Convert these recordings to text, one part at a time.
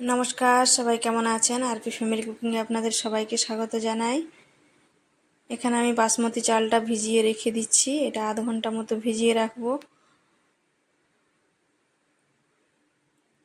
নমস্কার, সবাই কেমন আছেন? আর আরপি ফ্যামিলি কুকিংয়ে আপনাদের সবাইকে স্বাগত জানাই। এখানে আমি বাসমতি চালটা ভিজিয়ে রেখে দিচ্ছি। এটা আধ ঘণ্টা মতো ভিজিয়ে রাখব।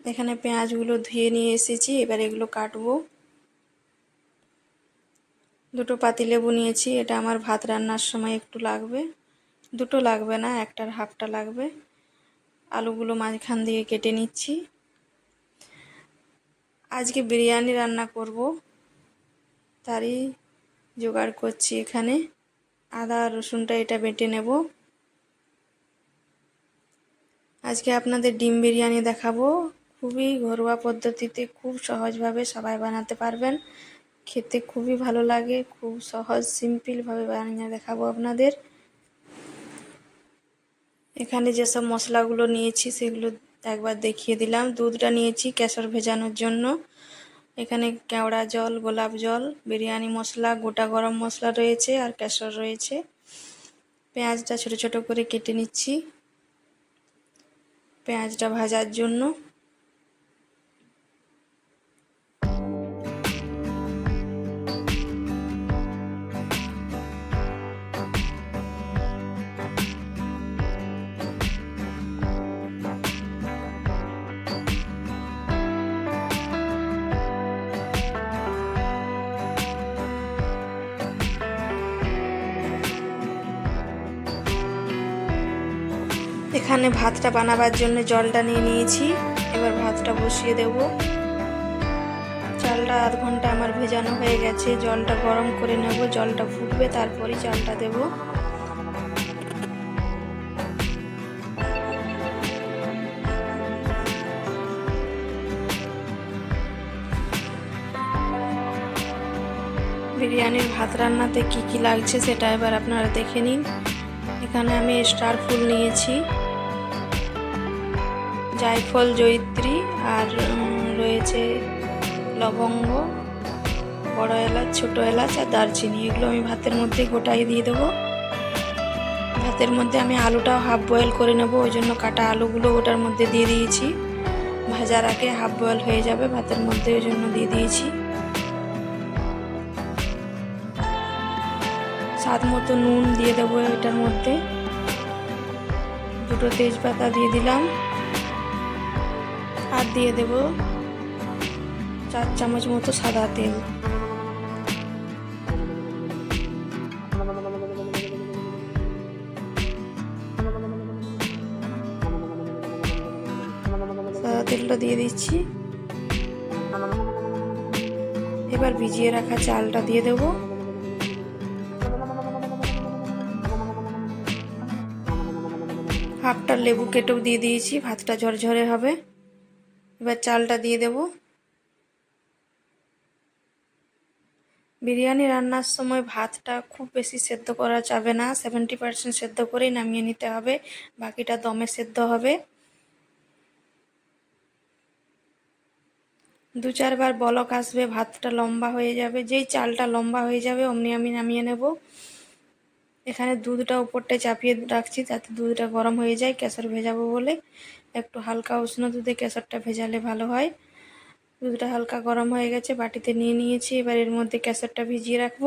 এখানে পেঁয়াজগুলো ধুয়ে নিয়ে এসেছি, এবার এগুলো কাটবো। দুটো পাতিলেবু নিয়েছি, এটা আমার ভাত রান্নার সময় একটু লাগবে। দুটো লাগবে না, একটার হাফটা লাগবে। আলুগুলো মাঝখান দিয়ে কেটে নিচ্ছি। আজকে বিরিয়ানি রান্না করব। তারই জোগাড় করছি এখানে। আদা, রসুনটা এটা বেটে নেব। আজকে আপনাদের ডিম বিরিয়ানি দেখাবো। খুবই ঘরোয়া পদ্ধতিতে খুব সহজভাবে সবাই বানাতে পারবেন। খেতে খুবই ভালো লাগে। খুব সহজ সিম্পলভাবে বানিয়ে দেখাবো আপনাদের। এখানে যেসব মশলাগুলো নিয়েছি সেগুলো একবার দেখিয়ে দিলাম। দুধটা নিয়েছি কেশর ভেজানোর জন্য। এখানে কেওড়া জল, গোলাপ জল, বিরিয়ানি মশলা, গোটা গরম মশলা রয়েছে আর কেশর রয়েছে। পেঁয়াজটা ছোট ছোট করে কেটে নিচ্ছি। পেঁয়াজটা ভাজার জন্য এখানে ভাতটা বানাবার জন্য জলটা নিয়ে নিয়েছি। এবার ভাতটা বসিয়ে দেব। চালটা আধ ঘণ্টা আমার ভেজানো হয়ে গেছে। জলটা গরম করে নেব, জলটা ফুটবে, তারপরই চালটা দেব। বিরিয়ানির ভাত রান্নাতে কি কি লাগছে সেটা এবার আপনারা দেখে নিন। এখানে আমি স্টার ফুল নিয়েছি। জায়ফল জয়িত্রী আর রয়েছে লবঙ্গ, বড় এলাচ, ছোট এলাচ আর দারচিনি। এগুলো আমি ভাতের মধ্যে গোটাই দিয়ে দেবো। ভাতের মধ্যে আমি আলুটাও হাফ বয়েল করে নেব, ওই জন্য কাটা আলুগুলো ওটার মধ্যে দিয়ে দিয়েছি। ভাজার আগে হাফ বয়েল হয়ে যাবে, ভাতের মধ্যে ওই জন্য দিয়ে দিয়েছি। স্বাদ মতো নুন দিয়ে দেবো এটার মধ্যে। দুটো তেজপাতা দিয়ে দিলাম। দিয়ে দেব। চার চামচ মতো সাদা তেল। সাদা তেলটা দিয়ে দিচ্ছি। এবার ভিজিয়ে রাখা চালটা দিয়ে দেবো। হাফটা লেবু কেটেও দিয়ে দিয়েছি, ভাতটা ঝরঝরে হবে। এবার চালটা দিয়ে দেব। বিরিয়ানি রান্নার সময় ভাতটা খুব বেশি সেদ্ধ করা যাবে না সেভেন্টি পার্সেন্ট সেদ্ধ করেই নামিয়ে নিতে হবে, বাকিটা দমে সেদ্ধ হবে। দু চারবার বলক আসবে, ভাতটা লম্বা হয়ে যাবে, যেই চালটা লম্বা হয়ে যাবে অমনি আমি নামিয়ে নেব। এখানে দুধটা উপরটায় চাপিয়ে রাখছি যাতে দুধটা গরম হয়ে যায়, কেশর ভেজাবো বলে। একটু হালকা উষ্ণ দুধে কেশরটা ভেজালে ভালো হয়। দুধটা হালকা গরম হয়ে গেছে, বাটিতে নিয়ে নিয়েছি। এবার এর মধ্যে কেশরটা ভিজিয়ে রাখব।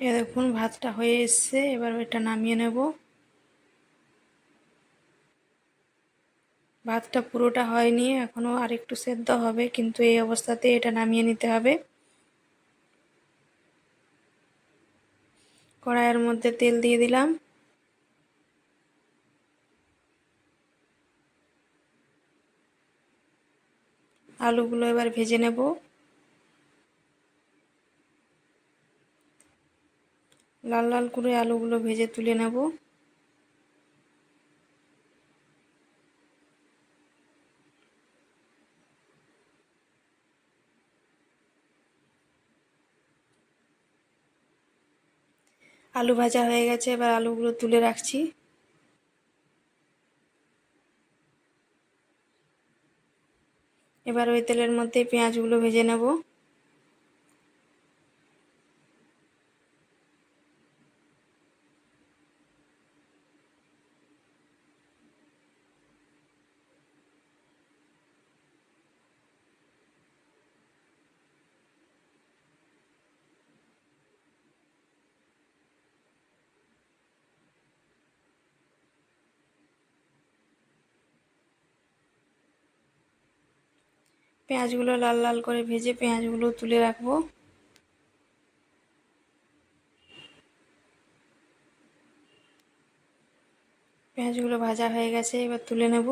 এ দেখুন, ভাতটা হয়ে এসছে, এবার এটা নামিয়ে নেব। ভাতটা পুরোটা হয়নি, এখনও আর একটু সেদ্ধ হবে, কিন্তু এই অবস্থাতে এটা নামিয়ে নিতে হবে। কড়াইয়ের মধ্যে তেল দিয়ে দিলাম। আলুগুলো এবার ভেজে নেব। লাল লাল করে আলুগুলো ভেজে তুলে নেব। আলু ভাজা হয়ে গেছে, এবার আলুগুলো তুলে রাখছি। এবার ওই তেলের মধ্যে পেঁয়াজগুলো ভেজে নেব। পেঁয়াজগুলো লাল লাল করে ভেজে পেঁয়াজগুলো তুলে রাখব। পেঁয়াজগুলো ভাজা হয়ে গেছে, এবার তুলে নেব।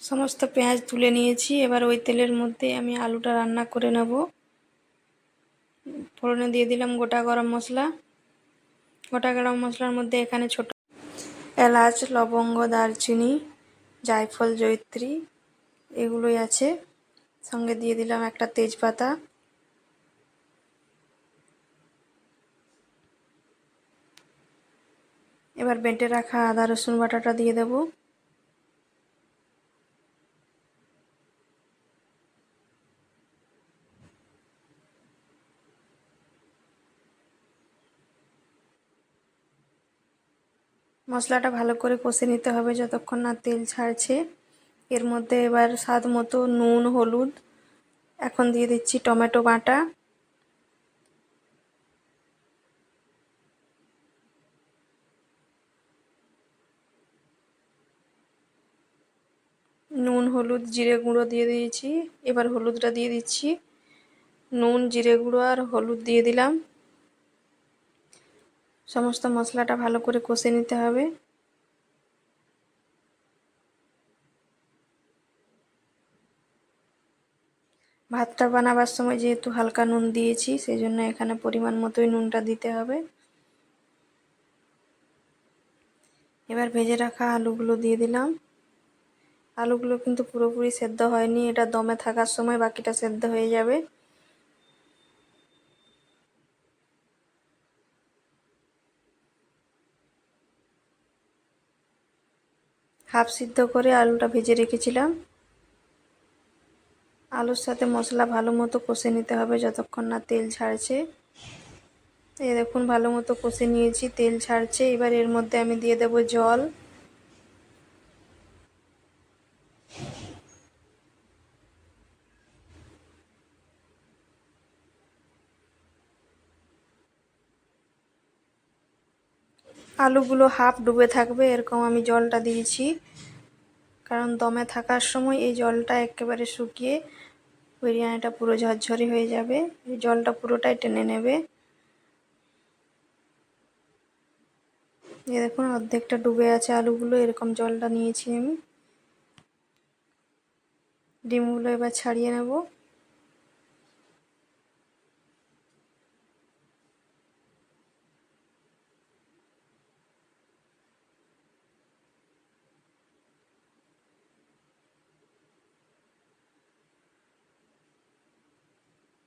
সমস্ত পেঁয়াজ তুলে নিয়েছি। এবার ওই তেলের মধ্যে আমি আলুটা রান্না করে নেব। ফোড়নে দিয়ে দিলাম গোটা গরম মশলা। গোটা গরম মশলার মধ্যে এখানে ছোট এলাচ, লবঙ্গ, দারচিনি, জায়ফল জৈত্রী এগুলোই আছে। সঙ্গে দিয়ে দিলাম একটা তেজপাতা। এবার বেটে রাখা আদা, রসুন বাটাটা দিয়ে দেবো। মশলাটা ভালো করে কষে নিতে হবে যতক্ষণ না তেল ছাড়ছে। এর মধ্যে এবার স্বাদ মতো নুন, হলুদ, এখন দিয়ে দিচ্ছি টমেটো বাটা। নুন, হলুদ, জিরে গুঁড়ো দিয়ে দিয়েছি। এবার হলুদটা দিয়ে দিচ্ছি। নুন, জিরে গুঁড়ো আর হলুদ দিয়ে দিলাম। সমস্ত মশলাটা ভালো করে কষে নিতে হবে। ভাতটা বানাবার সময় যেহেতু হালকা নুন দিয়েছি সেই জন্য এখানে পরিমাণ মতোই নুনটা দিতে হবে। এবার ভেজে রাখা আলুগুলো দিয়ে দিলাম। আলুগুলো কিন্তু পুরোপুরি সেদ্ধ হয়নি, এটা দমে থাকার সময় বাকিটা সেদ্ধ হয়ে যাবে। হাফ সিদ্ধ করে আলুটা ভেজে রেখেছিলাম। আলুর সাথে মশলা ভালো মতো কষে নিতে হবে যতক্ষণ না তেল ছাড়ছে। এ দেখুন, ভালো মতো কষে নিয়েছি, তেল ছাড়ছে। এবার এর মধ্যে আমি দিয়ে দেব জল। আলুগুলো হাফ ডুবে থাকবে, এরকম আমি জলটা দিয়েছি। কারণ দমে থাকার সময় এই জলটা একেবারে শুকিয়ে বিরিয়ানিটা পুরো ঝরঝরি হয়ে যাবে। এই জলটা পুরোটাই টেনে নেবে। এই দেখুন, অর্ধেকটা ডুবে আছে আলুগুলো, এরকম জলটা নিয়েছি আমি। ডিমগুলো এবার ছাড়িয়ে নেব।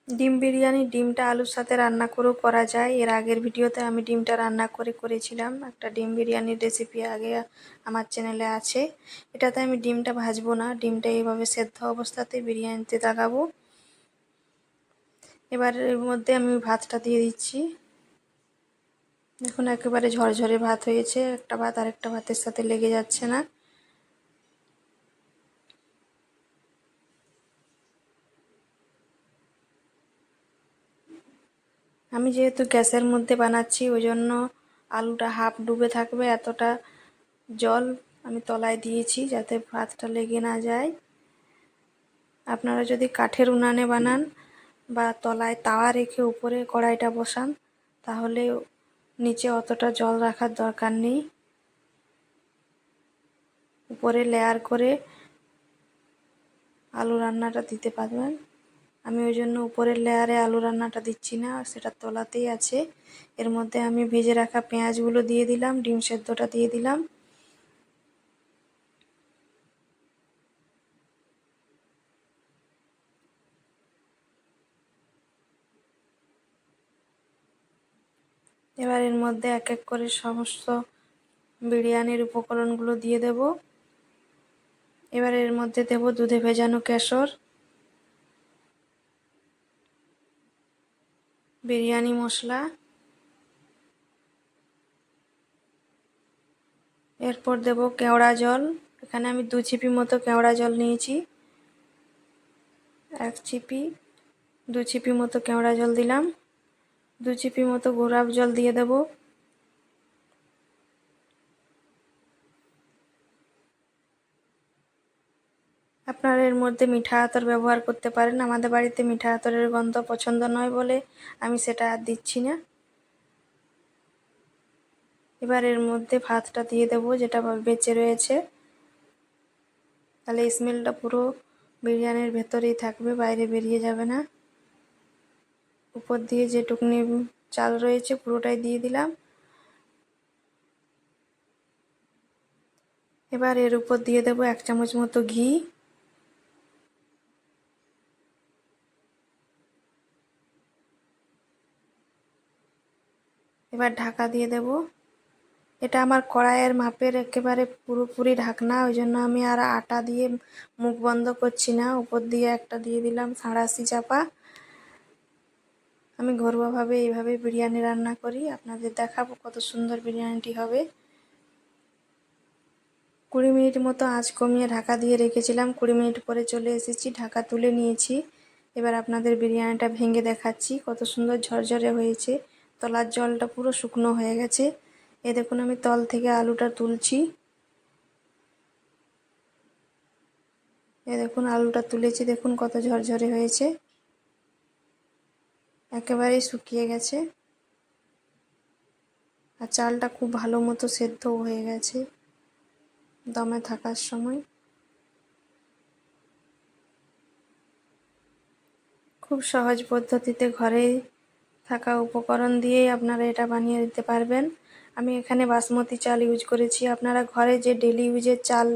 ডিম বিরিয়ানি, ডিমটা আলুর সাথে রান্না করেও করা যায়। এর আগের ভিডিওতে আমি ডিমটা রান্না করে করেছিলাম। একটা ডিম বিরিয়ানির রেসিপি আগে আমার চ্যানেলে আছে। এটাতে আমি ডিমটা ভাজবো না। ডিমটা এইভাবে সেদ্ধ অবস্থাতে বিরিয়ানিতে লাগাবো। এবার এর মধ্যে আমি ভাতটা দিয়ে দিচ্ছি। দেখুন, একেবারে ঝরঝরে ভাত হয়েছে। একটা ভাত আরেকটা ভাতের সাথে লেগে যাচ্ছে না। আমি যেহেতু গ্যাসের মধ্যে বানাচ্ছি ওই জন্য আলুটা হাফ ডুবে থাকবে, এতটা জল আমি তলায় দিয়েছি যাতে ভাতটা লেগে না যায়। আপনারা যদি কাঠের উনানে বানান বা তলায় তাওয়া রেখে উপরে কড়াইটা বসান, তাহলে নিচে অতটা জল রাখার দরকার নেই। উপরে লেয়ার করে আলু রান্নাটা দিতে পারবেন। আমি ওই জন্য উপরের লেয়ারে আলু রান্নাটা দিচ্ছি না সেটা তলাতেই আছে। এর মধ্যে আমি ভেজে রাখা পেঁয়াজগুলো দিয়ে দিলাম, ডিম সেদ্ধটা দিয়ে দিলাম। এবার এর মধ্যে এক এক করে সমস্ত বিরিয়ানির উপকরণগুলো দিয়ে দেব। এবার এর মধ্যে দেব দুধে ভেজানো কেশর। বিরিয়ানি মশলা। এরপর দেব কেওড়া জল। এখানে আমি দু চিপি মতো কেওড়া জল নিয়েছি। এক চিপি, দু চিপি মতো কেওড়া জল দিলাম। দু চিপি মতো গোলাপ জল দিয়ে দেব। এর মধ্যে মিঠা আতর ব্যবহার করতে পারেন। আমাদের বাড়িতে মিঠা আতরের গন্ধ পছন্দ নয় বলে আমি সেটা আর দিচ্ছি না। এবার এর মধ্যে ভাতটা দিয়ে দেব, যেটা বেঁচে রয়েছে। তাহলে স্মেলটা পুরো বিরিয়ানির ভেতরেই থাকবে, বাইরে বেরিয়ে যাবে না। উপর দিয়ে যেটুকুনি চাল রয়েছে পুরোটাই দিয়ে দিলাম। এবার এর উপর দিয়ে দেবো এক চামচ মতো ঘি। এবার ঢাকা দিয়ে দেব। এটা আমার কড়াইয়ের মাপের একেবারে পুরোপুরি ঢাকনা, ওই জন্য আমি আর আটা দিয়ে মুখ বন্ধ করছি না। উপর দিয়ে একটা দিয়ে দিলাম সাঁড়াশি চাপা। আমি ঘরোয়াভাবে এইভাবে বিরিয়ানি রান্না করি। আপনাদের দেখাবো কত সুন্দর বিরিয়ানিটি হবে। কুড়ি মিনিট মতো আঁচ কমিয়ে ঢাকা দিয়ে রেখেছিলাম। কুড়ি মিনিট পরে চলে এসেছি, ঢাকা তুলে নিয়েছি। এবার আপনাদের বিরিয়ানিটা ভেঙে দেখাচ্ছি, কত সুন্দর ঝরঝরে হয়েছে। তলার জলটা পুরো শুকনো হয়ে গেছে। এ দেখুন, আমি তল থেকে আলুটা তুলছি। এ দেখুন, আলুটা তুলেছি। দেখুন, কত ঝরঝরে হয়েছে। একেবারেই শুকিয়ে গেছে। আর চালটা খুব ভালো মতো সেদ্ধও হয়ে গেছে দমে থাকার সময়। খুব সহজ পদ্ধতিতে ঘরে থাকা উপকরণ দিয়েই আপনারা এটা বানিয়ে দিতে পারবেন। আমি এখানে বাসমতি চাল ইউজ করেছি। আপনারা ঘরে যে ডেলি ইউজের চাল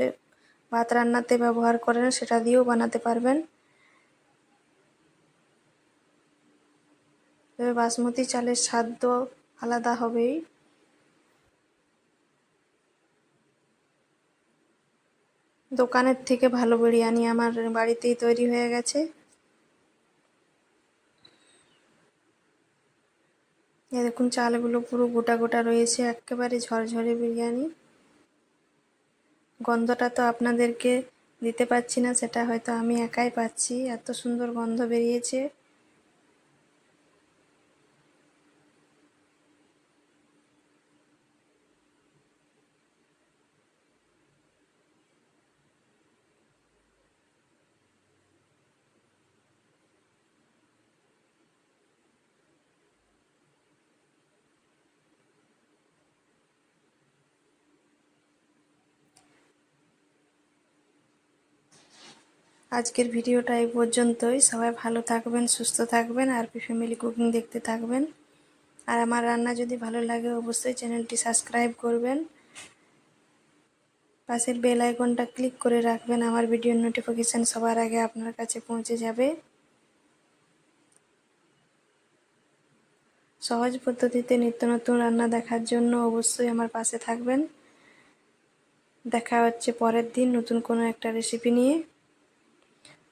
ভাত রান্নাতে ব্যবহার করেন, সেটা দিয়েও বানাতে পারবেন। তবে বাসমতি চালের স্বাদ আলাদা হবেই। দোকানের থেকে ভালো বিরিয়ানি আমার বাড়িতেই তৈরি হয়ে গেছে। দেখুন, চালগুলো পুরো গোটা গোটা রয়েছে, একেবারে ঝরঝরে বিরিয়ানি। গন্ধটা তো আপনাদেরকে দিতে পারছি না, সেটা হয়তো আমি একাই পাচ্ছি। এত সুন্দর গন্ধ বেরিয়েছে। আজকের ভিডিওটা এই পর্যন্তই। সবাই ভালো থাকবেন, সুস্থ থাকবেন, আর পি ফ্যামিলি কুকিং দেখতে থাকবেন। আর আমার রান্না যদি ভালো লাগে, অবশ্যই চ্যানেলটি সাবস্ক্রাইব করবেন। পাশের বেল আইকনটা ক্লিক করে রাখবেন, আমার ভিডিওর নোটিফিকেশান সবার আগে আপনার কাছে পৌঁছে যাবে। সহজ পদ্ধতিতে নিত্য নতুন রান্না দেখার জন্য অবশ্যই আমার পাশে থাকবেন। দেখা হচ্ছে পরের দিন নতুন কোনো একটা রেসিপি নিয়ে।